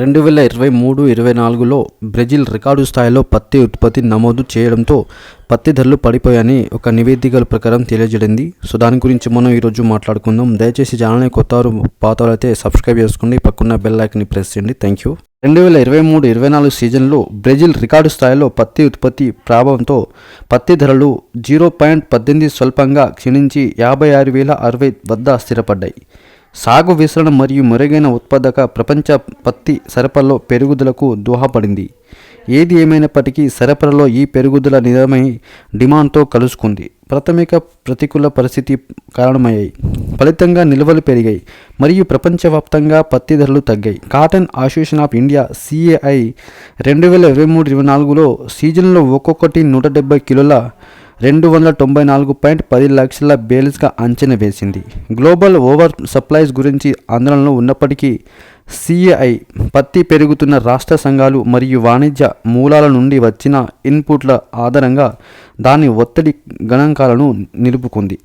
రెండు వేల ఇరవై మూడు ఇరవై నాలుగులో బ్రెజిల్ రికార్డు స్థాయిలో పత్తి ఉత్పత్తి నమోదు చేయడంతో పత్తి ధరలు పడిపోయాయని ఒక నివేదికల ప్రకారం తెలియజేయండి సో దాని గురించి మనం ఈరోజు మాట్లాడుకుందాం. దయచేసి ఛానల్ని కొత్త వారు అయితే సబ్స్క్రైబ్ చేసుకోండి. పక్కన్న బెల్ ఐకన్ని ప్రెస్ చేయండి. Thank you. రెండు వేల ఇరవై మూడు ఇరవై నాలుగు సీజన్లో బ్రెజిల్ రికార్డు స్థాయిలో పత్తి ఉత్పత్తి ప్రభావంతో పత్తి ధరలు జీరో పాయింట్ పద్దెనిమిది స్వల్పంగా క్షీణించి యాభై ఆరు వేల అరవై వద్ద స్థిరపడ్డాయి. సాగు విస్తరణ మరియు మెరుగైన ఉత్పాదక ప్రపంచ పత్తి సరఫరాలో పెరుగుదలకు దోహపడింది ఏది ఏమైనప్పటికీ సరఫరాలో ఈ పెరుగుదల నిజమై డిమాండ్తో కలుసుకుంది. ప్రాథమిక ప్రతికూల పరిస్థితి కారణమయ్యాయి. ఫలితంగా నిల్వలు పెరిగాయి మరియు ప్రపంచవ్యాప్తంగా పత్తి ధరలు తగ్గాయి. Cotton association of India CAI రెండు వేల ఇరవై మూడు ఇరవై నాలుగులో సీజన్లో ఒక్కొక్కటి నూట డెబ్బై కిలోల రెండు వందల తొంభై నాలుగు పాయింట్ పది లక్షల బేల్స్గా అంచనా వేసింది. గ్లోబల్ ఓవర్ సప్లైస్ గురించి ఆందోళనలో ఉన్నప్పటికీ సిఐ పత్తి పెరుగుతున్న రాష్ట్ర సంఘాలు మరియు వాణిజ్య మూలాల నుండి వచ్చిన ఇన్పుట్ల ఆధారంగా దాని ఒత్తిడి గణాంకాలను నిలుపుకుంది.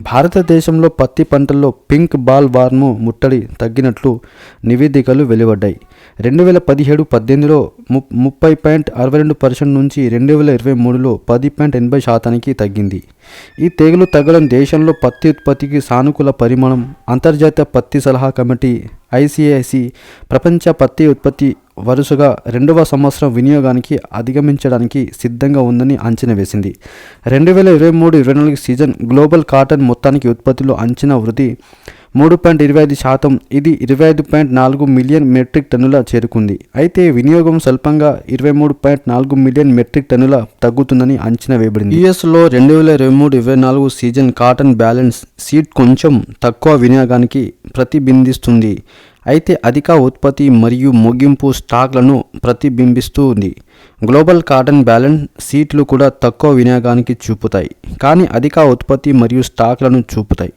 భారతదేశంలో పత్తి పంటల్లో పింక్ బాల్ వార్ము ముట్టడి తగ్గినట్లు నివేదికలు వెలువడ్డాయి. రెండు వేల పదిహేడు పద్దెనిమిదిలో ము ముప్పై పాయింట్ అరవై రెండు పర్సెంట్ నుంచి రెండు వేల ఇరవై మూడులో పది పాయింట్ ఎనభై శాతానికి తగ్గింది. ఈ తెగులు తగ్గడం దేశంలో పత్తి ఉత్పత్తికి సానుకూల పరిమాణం అంతర్జాతీయ పత్తి సలహా కమిటీ ఐసిఐసి ప్రపంచ పత్తి ఉత్పత్తి వరుసగా రెండవ సంవత్సరం వినియోగానికి అధిగమించడానికి సిద్ధంగా ఉందని అంచనా వేసింది. రెండు వేల ఇరవై మూడు ఇరవై నాలుగు సీజన్ గ్లోబల్ కాటన్ మొత్తానికి ఉత్పత్తిలో అంచనా వృద్ధి మూడు పాయింట్ ఇరవై ఐదు శాతం. ఇది ఇరవై ఐదు పాయింట్ నాలుగు మిలియన్ మెట్రిక్ టన్నుల చేరుకుంది. అయితే వినియోగం స్వల్పంగా ఇరవై మూడు పాయింట్ నాలుగు మిలియన్ మెట్రిక్ టన్నుల తగ్గుతుందని అంచనా వేయబడింది. యుఎస్లో రెండు వేల ఇరవై మూడు ఇరవై నాలుగు సీజన్ కాటన్ బ్యాలెన్స్ సీట్ కొంచెం తక్కువ వినియోగానికి ప్రతిబింబిస్తుంది. అయితే అధిక ఉత్పత్తి మరియు ముగింపు స్టాక్లను ప్రతిబింబిస్తూ ఉంది గ్లోబల్ కాటన్ బ్యాలెన్స్ సీట్లు కూడా తక్కువ వినియోగానికి చూపుతాయి. కానీ అధిక ఉత్పత్తి మరియు స్టాక్లను చూపుతాయి.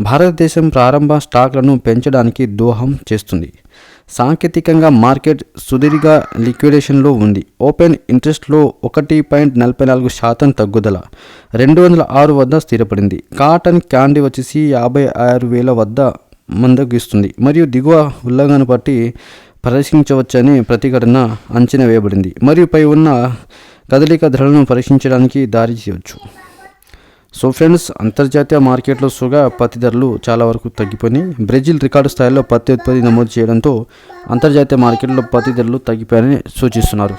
భారతదేశం ప్రారంభ స్టాక్లను పెంచడానికి దోహం చేస్తుంది. సాంకేతికంగా మార్కెట్ సుదీర్ఘ లిక్విడేషన్లో ఉంది. ఓపెన్ ఇంట్రెస్ట్లో ఒకటి పాయింట్ నలభై నాలుగు శాతం తగ్గుదల రెండు వందల ఆరు వద్ద స్థిరపడింది. కాటన్ క్యాండీ వచ్చేసి యాభై ఆరు వేల వద్ద మందగిస్తుంది. మరియు దిగువ ఉల్లంఘన బట్టి ప్రదర్శించవచ్చని ప్రతిఘటన అంచనా వేయబడింది. మరియు పై ఉన్న కదలిక ధరలను పరీక్షించడానికి దారి చేయవచ్చు. సో ఫ్రెండ్స్ అంతర్జాతీయ మార్కెట్లో సుగా పత్తి ధరలు చాలా వరకు తగ్గిపోయినాయి. బ్రెజిల్ రికార్డు స్థాయిలో పత్తి ఉత్పత్తి నమోదు చేయడంతో అంతర్జాతీయ మార్కెట్లో పత్తి ధరలు తగ్గిపోయాయని సూచిస్తున్నారు.